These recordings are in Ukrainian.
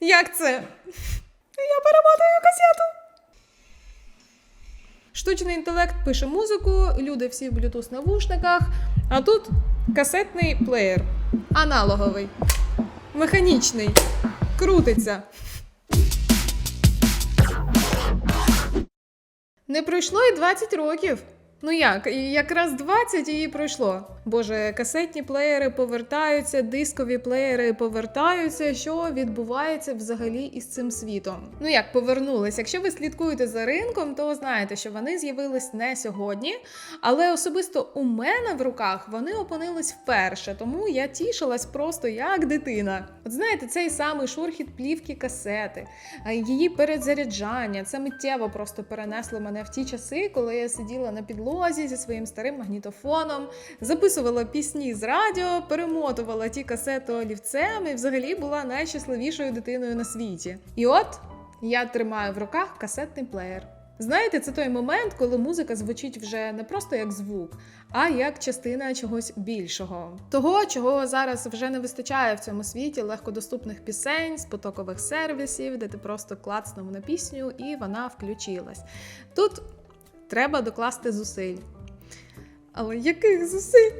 Як це? Я перемотую касету. Штучний інтелект пише музику, люди всі в Bluetooth навушниках, а тут касетний плеєр. Аналоговий. Механічний. Крутиться. Не пройшло і 20 років. Ну як, якраз 20 і пройшло. Боже, касетні плеєри повертаються, дискові плеєри повертаються. Що відбувається взагалі із цим світом? Ну як повернулись? Якщо ви слідкуєте за ринком, то знаєте, що вони з'явились не сьогодні, але особисто у мене в руках вони опинились вперше, тому я тішилась просто як дитина. От знаєте, цей самий шурхіт плівки касети, її перезаряджання, це миттєво просто перенесло мене в ті часи, коли я сиділа на підлозі зі своїм старим магнітофоном, записувала пісні з радіо, перемотувала ті касети олівцем і взагалі була найщасливішою дитиною на світі. І от я тримаю в руках касетний плеєр. Знаєте, це той момент, коли музика звучить вже не просто як звук, а як частина чогось більшого. Того, чого зараз вже не вистачає в цьому світі легкодоступних пісень, з потокових сервісів, де ти просто клацнув на пісню і вона включилась. Тут треба докласти зусиль. Але яких зусиль?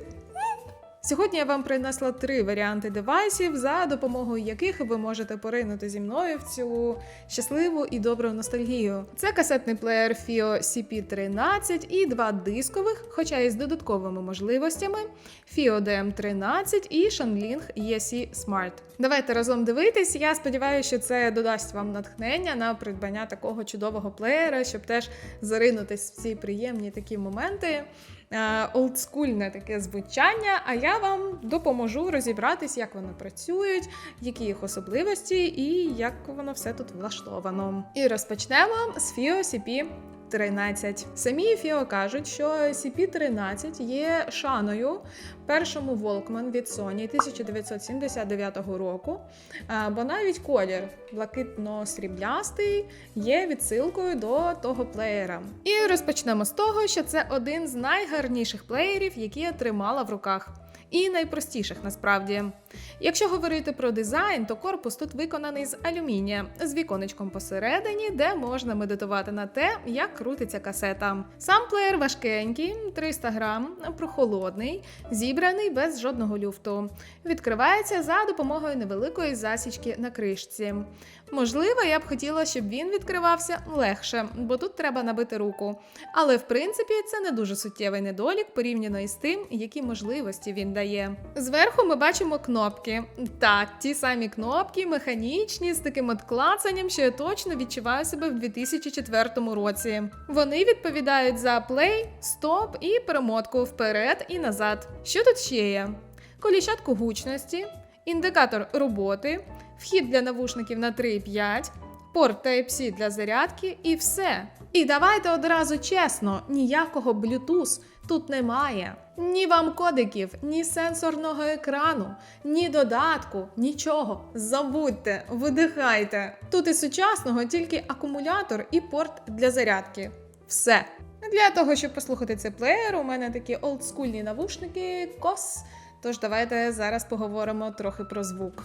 Сьогодні я вам принесла три варіанти девайсів, за допомогою яких ви можете поринути зі мною в цю щасливу і добру ностальгію. Це касетний плеєр FIO CP13 і два дискових, хоча і з додатковими можливостями FIO DM13 і Shanling EC Smart. Давайте разом дивитись. Я сподіваюся, що це додасть вам натхнення на придбання такого чудового плеєра, щоб теж заринутись в ці приємні такі моменти олдскульне таке звучання, а я вам допоможу розібратись, як вони працюють, які їх особливості і як воно все тут влаштовано. І розпочнемо з FIO 13. Самі FIO кажуть, що CP13 є шаною першому Walkman від Sony 1979 року, бо навіть колір блакитно-сріблястий є відсилкою до того плеєра. І розпочнемо з того, що це один з найгарніших плеєрів, які я тримала в руках. І найпростіших насправді. Якщо говорити про дизайн, то корпус тут виконаний з алюмінія з віконечком посередині, де можна медитувати на те, як крутиться касета. Сам плеєр важкенький, 300 грам, прохолодний, зібраний без жодного люфту. Відкривається за допомогою невеликої засічки на кришці. Можливо, я б хотіла, щоб він відкривався легше, бо тут треба набити руку. Але в принципі це не дуже суттєвий недолік порівняно із тим, які можливості він дає. Зверху ми бачимо кнопки. Так, ті самі кнопки, механічні, з таким от клацанням, що я точно відчуваю себе в 2004 році. Вони відповідають за плей, стоп і перемотку вперед і назад. Що тут ще є? Коліщатку гучності, індикатор роботи, вхід для навушників на 3,5, порт Type-C для зарядки і все. І давайте одразу чесно, ніякого Bluetooth тут немає. Ні вам кодиків, ні сенсорного екрану, ні додатку, нічого. Забудьте, видихайте. Тут із сучасного тільки акумулятор і порт для зарядки. Все. Для того, щоб послухати цей плеєр, у мене такі олдскульні навушники кос. Тож давайте зараз поговоримо трохи про звук.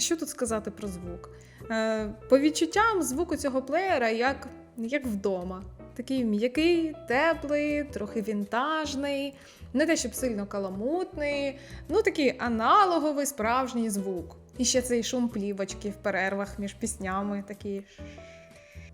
Що тут сказати про звук? Е, по відчуттям звуку цього плеєра як, як вдома. Такий м'який, теплий, трохи вінтажний, не те, щоб сильно каламутний, ну такий аналоговий справжній звук. І ще цей шум плівочки в перервах між піснями такий.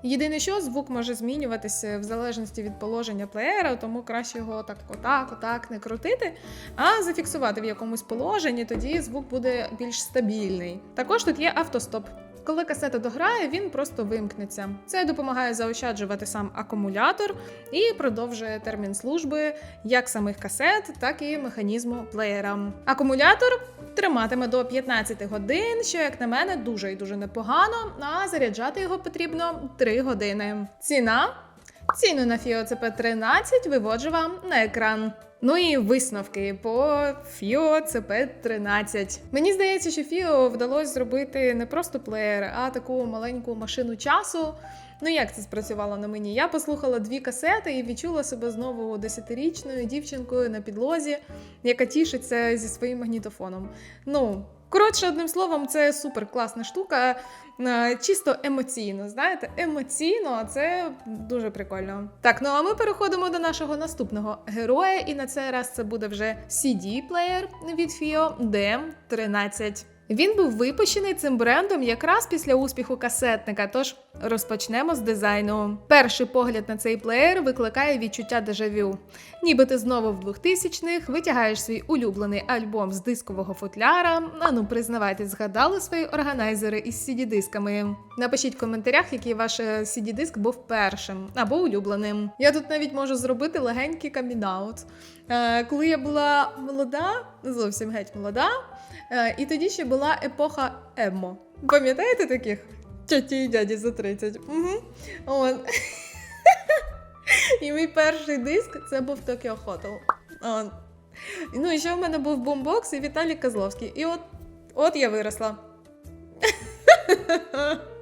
Єдине, що звук може змінюватися в залежності від положення плеєра, тому краще його так отак, отак не крутити, а зафіксувати в якомусь положенні, тоді звук буде більш стабільний. Також тут є автостоп. Коли касета дограє, він просто вимкнеться. Це допомагає заощаджувати сам акумулятор і продовжує термін служби як самих касет, так і механізму плеєра. Акумулятор триматиме до 15 годин, що, як на мене, дуже і дуже непогано, а заряджати його потрібно 3 години. Ціна Ціну на FIO CP13 виводжу вам на екран. Ну і висновки по FIO CP13. Мені здається, що FIO вдалося зробити не просто плеєр, а таку маленьку машину часу, Ну як це спрацювало на мені? Я послухала дві касети і відчула себе знову десятирічною дівчинкою на підлозі, яка тішиться зі своїм магнітофоном. Ну, коротше, одним словом, це супер класна штука, чисто емоційно. Знаєте, емоційно це дуже прикольно. Так, ну а ми переходимо до нашого наступного героя, і на цей раз це буде вже CD-плеєр від FIO DM13. Він був випущений цим брендом якраз після успіху касетника. Тож розпочнемо з дизайну. Перший погляд на цей плеєр викликає відчуття дежавю. Ніби ти знову в 2000-х витягаєш свій улюблений альбом з дискового футляра. А ну признавайтесь, згадали свої органайзери із CD-дисками. Напишіть в коментарях, який ваш е, CD-диск був першим або улюбленим. Я тут навіть можу зробити легенький камінаут. Е, коли я була молода, зовсім геть молода. Е, І тоді ще була епоха емо. Пам'ятаєте таких? Тьоті і дяді за 30. Угу. От. І мій перший диск це був Tokyo Hotel. От. Ну і ще в мене був бомбокс і Віталій Козловський. І от, от я виросла.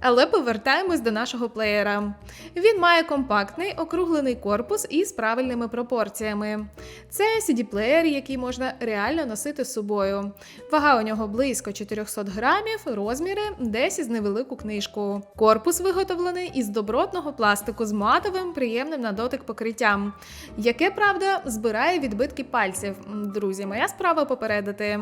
Але повертаємось до нашого плеєра. Він має компактний округлений корпус із правильними пропорціями. Це CD-плеєр, який можна реально носити з собою. Вага у нього близько 400 грамів, розміри десь із невелику книжку. Корпус виготовлений із добротного пластику з матовим, приємним на дотик покриттям, яке, правда, збирає відбитки пальців. Друзі, моя справа попередити.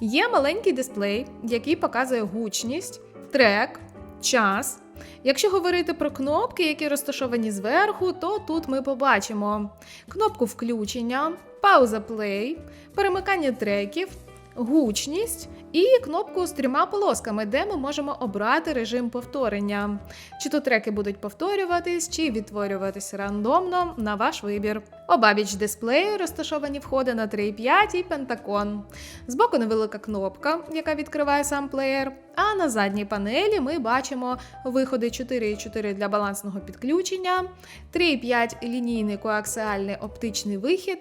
Є маленький дисплей, який показує гучність, трек час. Якщо говорити про кнопки, які розташовані зверху, то тут ми побачимо кнопку включення, пауза плей, перемикання треків, гучність і кнопку з трьома полосками, де ми можемо обрати режим повторення. Чи то треки будуть повторюватись, чи відтворюватись рандомно на ваш вибір. Обабіч дисплею розташовані входи на 3.5 і пентакон. Збоку невелика кнопка, яка відкриває сам плеєр. А на задній панелі ми бачимо виходи 4.4 для балансного підключення, 3.5 лінійний коаксіальний оптичний вихід,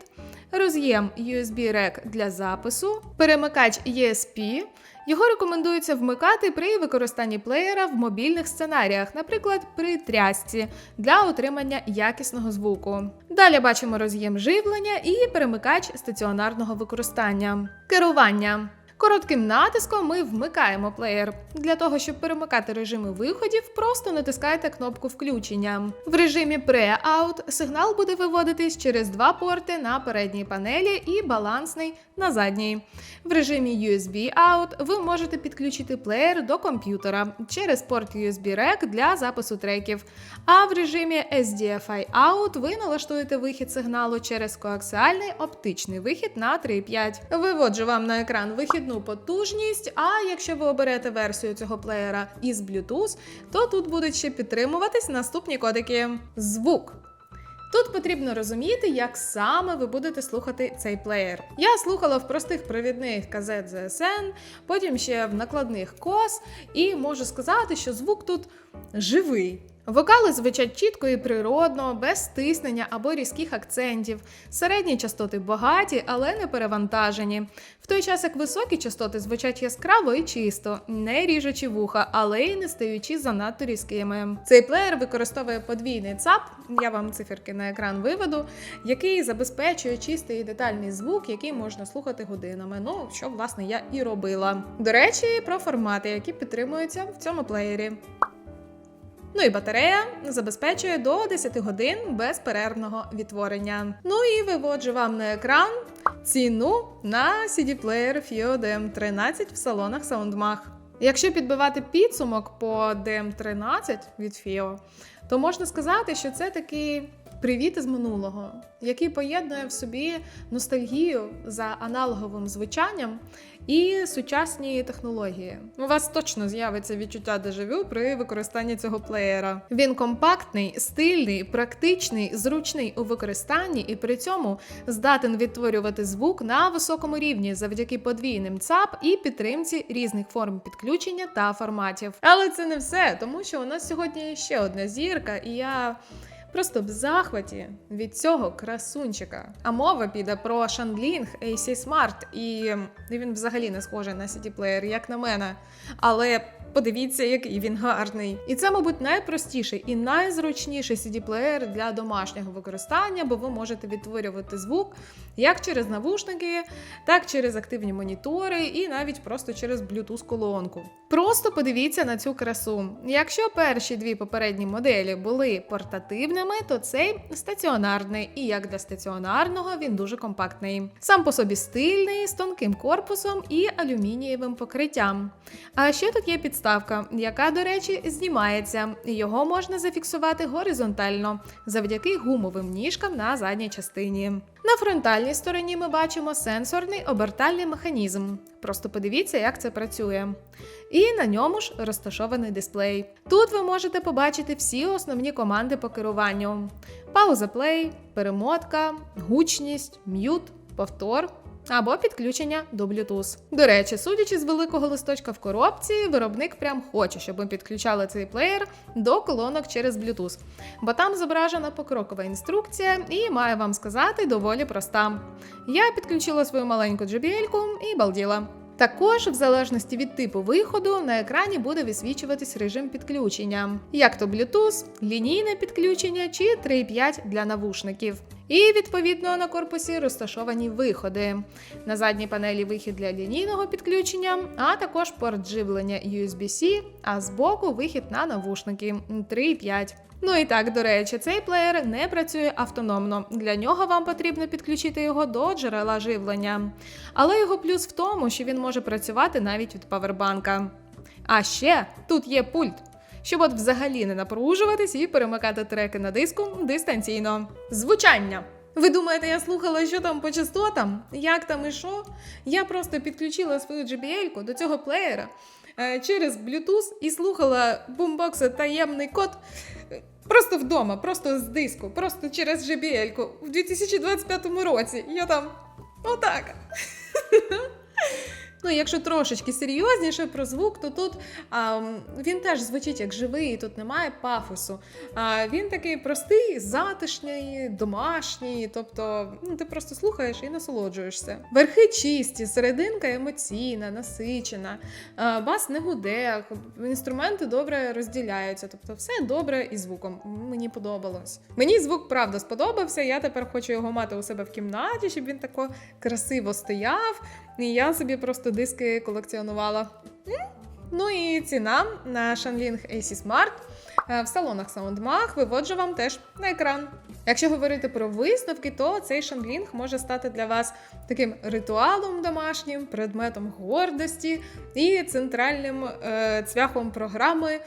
роз'єм USB-REC для запису, перемикач ESP. Його рекомендується вмикати при використанні плеєра в мобільних сценаріях, наприклад, при трясці для отримання якісного звуку. Далі бачимо роз'єм живлення і перемикач стаціонарного використання. Керування. Коротким натиском ми вмикаємо плеєр. Для того, щоб перемикати режими виходів, просто натискайте кнопку включення. В режимі Pre-Out сигнал буде виводитись через два порти на передній панелі і балансний на задній. В режимі USB Out ви можете підключити плеєр до комп'ютера через порт USB-REC для запису треків. А в режимі SDFI Out ви налаштуєте вихід сигналу через коаксіальний оптичний вихід на 3.5. Виводжу вам на екран вихідну потужність. А якщо ви оберете версію цього плеєра із Bluetooth, то тут будуть ще підтримуватись наступні кодики. Звук. Тут потрібно розуміти, як саме ви будете слухати цей плеєр. Я слухала в простих провідних казет ZSN, потім ще в накладних кос, і можу сказати, що звук тут живий. Вокали звучать чітко і природно, без стиснення або різких акцентів. Середні частоти багаті, але не перевантажені. В той час як високі частоти звучать яскраво і чисто, не ріжучи вуха, але й не стаючи занадто різкими. Цей плеєр використовує подвійний ЦАП, я вам циферки на екран виведу, який забезпечує чистий і детальний звук, який можна слухати годинами. Ну, що власне я і робила. До речі, про формати, які підтримуються в цьому плеєрі. Ну і батарея забезпечує до 10 годин безперервного відтворення. Ну і виводжу вам на екран ціну на CD-плеєр FIO DM13 в салонах SoundMag. Якщо підбивати підсумок по DM13 від FIO, то можна сказати, що це такий привіт із минулого, який поєднує в собі ностальгію за аналоговим звучанням і сучасні технології. У вас точно з'явиться відчуття дежавю при використанні цього плеєра. Він компактний, стильний, практичний, зручний у використанні і при цьому здатен відтворювати звук на високому рівні завдяки подвійним ЦАП і підтримці різних форм підключення та форматів. Але це не все, тому що у нас сьогодні ще одна зірка, і я. Просто в захваті від цього красунчика. А мова піде про Shandling AC Smart, і він взагалі не схожий на CD-плеєр, як на мене. Але Подивіться, який він гарний. І це, мабуть, найпростіший і найзручніший CD-плеєр для домашнього використання, бо ви можете відтворювати звук як через навушники, так через активні монітори і навіть просто через Bluetooth-колонку. Просто подивіться на цю красу. Якщо перші дві попередні моделі були портативними, то цей стаціонарний, і як для стаціонарного він дуже компактний. Сам по собі стильний, з тонким корпусом і алюмінієвим покриттям. А ще тут є підставка, яка, до речі, знімається. Його можна зафіксувати горизонтально завдяки гумовим ніжкам на задній частині. На фронтальній стороні ми бачимо сенсорний обертальний механізм. Просто подивіться, як це працює. І на ньому ж розташований дисплей. Тут ви можете побачити всі основні команди по керуванню: пауза плей, перемотка, гучність, м'ют, повтор. Або підключення до Bluetooth. До речі, судячи з великого листочка в коробці, виробник прям хоче, щоб ми підключали цей плеєр до колонок через Bluetooth, бо там зображена покрокова інструкція і маю вам сказати доволі проста. Я підключила свою маленьку JBL-ку і балділа. Також, в залежності від типу виходу, на екрані буде висвічуватись режим підключення, як то Bluetooth, лінійне підключення чи 3.5 для навушників. І відповідно на корпусі розташовані виходи. На задній панелі вихід для лінійного підключення, а також порт живлення USB-C, а збоку вихід на навушники 3.5. Ну і так, до речі, цей плеєр не працює автономно. Для нього вам потрібно підключити його до джерела живлення. Але його плюс в тому, що він може працювати навіть від павербанка. А ще тут є пульт, щоб от взагалі не напружуватись і перемикати треки на диску дистанційно. Звучання. Ви думаєте, я слухала, що там по частотам? Як там і що? Я просто підключила свою JBL до цього плеєра е, через Bluetooth і слухала бумбокса таємний код. е, Просто вдома, просто з диску, просто через JBL в 2025 році. Я там отак. Ну, якщо трошечки серйозніше про звук, то тут а, він теж звучить як живий, тут немає пафосу. А, він такий простий, затишний, домашній. Тобто ну, ти просто слухаєш і насолоджуєшся. Верхи чисті, серединка емоційна, насичена, а, бас не гуде, інструменти добре розділяються. Тобто, все добре із звуком. Мені подобалось. Мені звук правда сподобався. Я тепер хочу його мати у себе в кімнаті, щоб він тако красиво стояв. І я собі просто диски колекціонувала. Ну і ціна на Shanling AC Smart в салонах SoundMag виводжу вам теж на екран. Якщо говорити про висновки, то цей Shanling може стати для вас таким ритуалом домашнім, предметом гордості і центральним е, цвяхом програми е,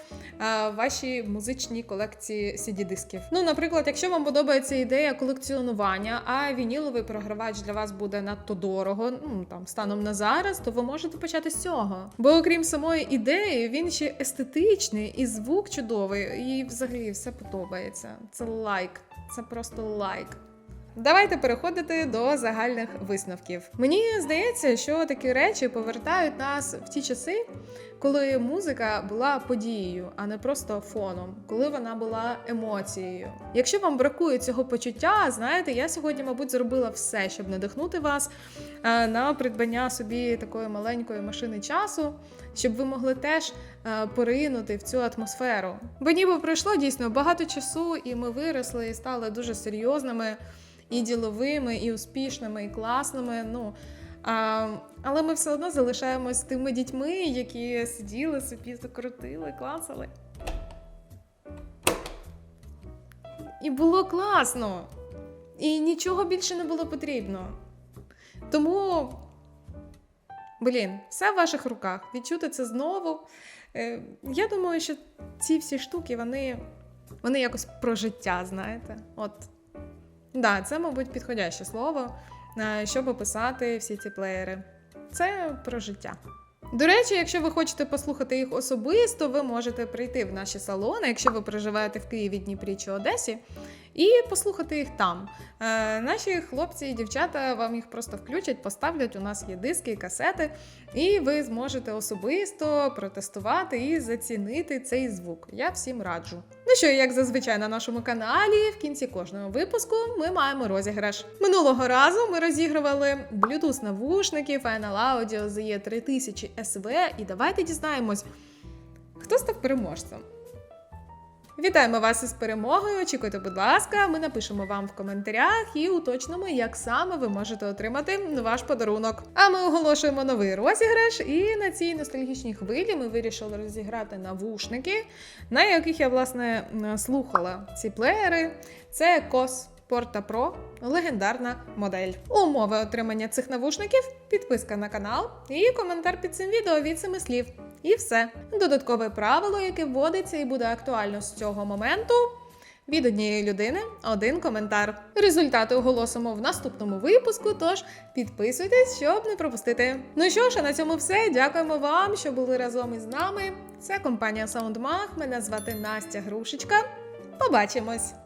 вашій музичній колекції CD-дисків. Ну, наприклад, якщо вам подобається ідея колекціонування, а вініловий програвач для вас буде надто дорого, ну там станом на зараз, то ви можете почати з цього. Бо окрім самої ідеї, він ще естетичний і звук чудовий, і взагалі все подобається. Це лайк, це просто лайк. Давайте переходити до загальних висновків. Мені здається, що такі речі повертають нас в ті часи, коли музика була подією, а не просто фоном, коли вона була емоцією. Якщо вам бракує цього почуття, знаєте, я сьогодні, мабуть, зробила все, щоб надихнути вас е, на придбання собі такої маленької машини часу, щоб ви могли теж е, поринути в цю атмосферу. Бо ніби пройшло дійсно багато часу, і ми виросли і стали дуже серйозними. І діловими, і успішними, і класними. Ну а, але ми все одно залишаємось тими дітьми, які сиділи собі, закрутили, класили. І було класно. І нічого більше не було потрібно. Тому, блін, все в ваших руках. Відчути це знову. Е, я думаю, що ці всі штуки, вони, вони якось про життя, знаєте. От. Да, це, мабуть, підходяще слово, е, щоб описати всі ці плеєри. Це про життя. До речі, якщо ви хочете послухати їх особисто, ви можете прийти в наші салони, якщо ви проживаєте в Києві, Дніпрі чи Одесі, і послухати їх там. Е, наші хлопці і дівчата вам їх просто включать, поставлять. У нас є диски і касети, і ви зможете особисто протестувати і зацінити цей звук. Я всім раджу. Ну що, як зазвичай на нашому каналі, в кінці кожного випуску ми маємо розіграш. Минулого разу ми розігрували Bluetooth навушники Final Audio ZE 3000 SV, і давайте дізнаємось. Хто став переможцем? Вітаємо вас із перемогою. Очікуйте, будь ласка. Ми напишемо вам в коментарях і уточнимо, як саме ви можете отримати ваш подарунок. А ми оголошуємо новий розіграш. І на цій ностальгічній хвилі ми вирішили розіграти навушники, на яких я власне слухала ці плеєри. Це COS Porta Pro, легендарна модель. Умови отримання цих навушників підписка на канал і коментар під цим відео від семи слів. І все. Додаткове правило, яке вводиться і буде актуально з цього моменту. Від однієї людини один коментар. Результати оголосимо в наступному випуску. Тож підписуйтесь, щоб не пропустити. Ну що ж, а на цьому все. Дякуємо вам, що були разом із нами. Це компанія SoundMag. Мене звати Настя Грушечка. Побачимось!